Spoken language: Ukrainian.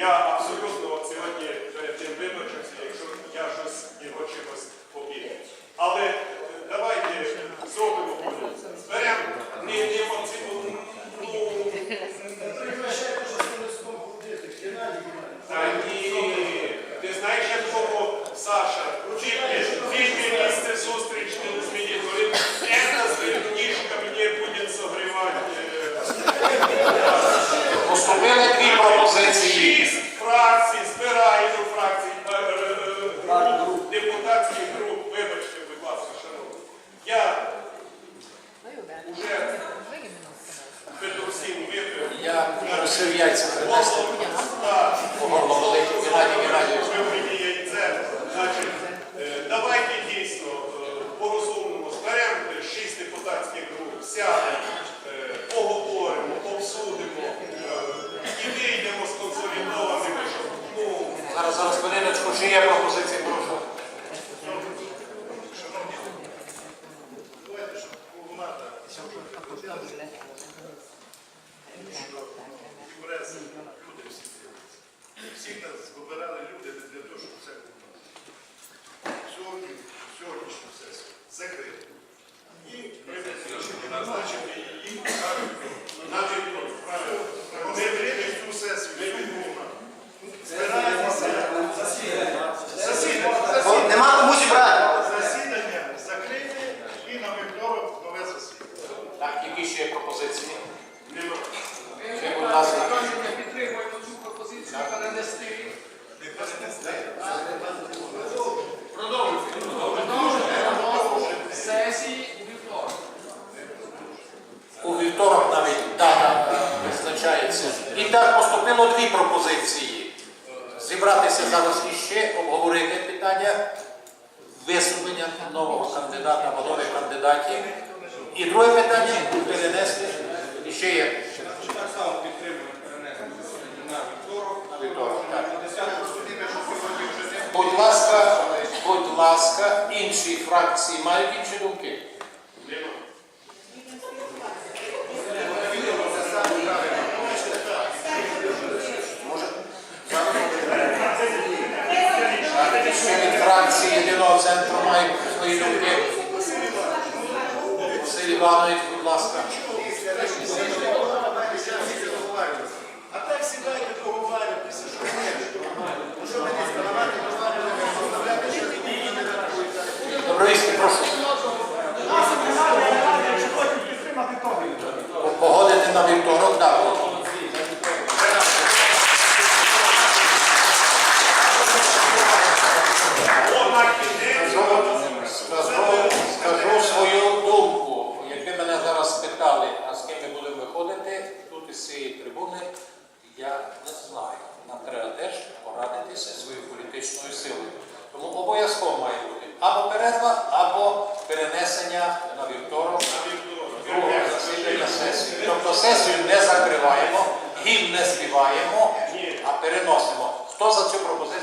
Я абсолютно сьогодні перед тим вибачився, якщо я щось його чимось побіг. Але е, давайте зробимо. Зберемо не, не оці, ну, Та ні, ти знаєш, як того Саша, тільки, тільки місце зустріч не змінить, коли це звірніжка мені буде согрівати. Поступили дві пропозиції. Шість збирає до фракцій, е, е, е, груп, депутатських груп, вибачте, будь ласка, шановні. Я вже Петрусін випив. Я просив яйця принести. Голову Геннадій. Геннадій Зараз, зараз, хвилиночку, чи є пропозиції, прошу. Всіх нас вибирали люди не для того, щоб це було. Сьогодні, сьогоднішню сесію закрили. І назначити її навіть ну, правильно. Ми прийдемо цю сесію, ми відмовимо. Збираємося. Засідання. Бо нема кому зібрати. Засідання закрите і на вівторок нове засідання. Так, які ще є пропозиції? Нема. Ще, будь ласка. Ми підтримуємо цю пропозицію перенести. Продовжити сесії у вівторок. У вівторок навіть дата визначається. І так поступило дві пропозиції. Зібратися зараз іще, обговорити питання висунення нового кандидата або нових кандидатів. І друге питання перенести. Ще є. Так само підтримуємо перенесення на вівторок. Вівторок, так. Розуміємо, що сьогодні вже не Будь ласка, будь ласка, інші фракції мають інші думки? Фракції єдиного центру мають свої думки. Василь Іванович, будь ласка. Перерва, або перенесення на вівторок другого засідання сесії. Тобто сесію не закриваємо, гімн не співаємо, а переносимо. Хто за цю пропозицію?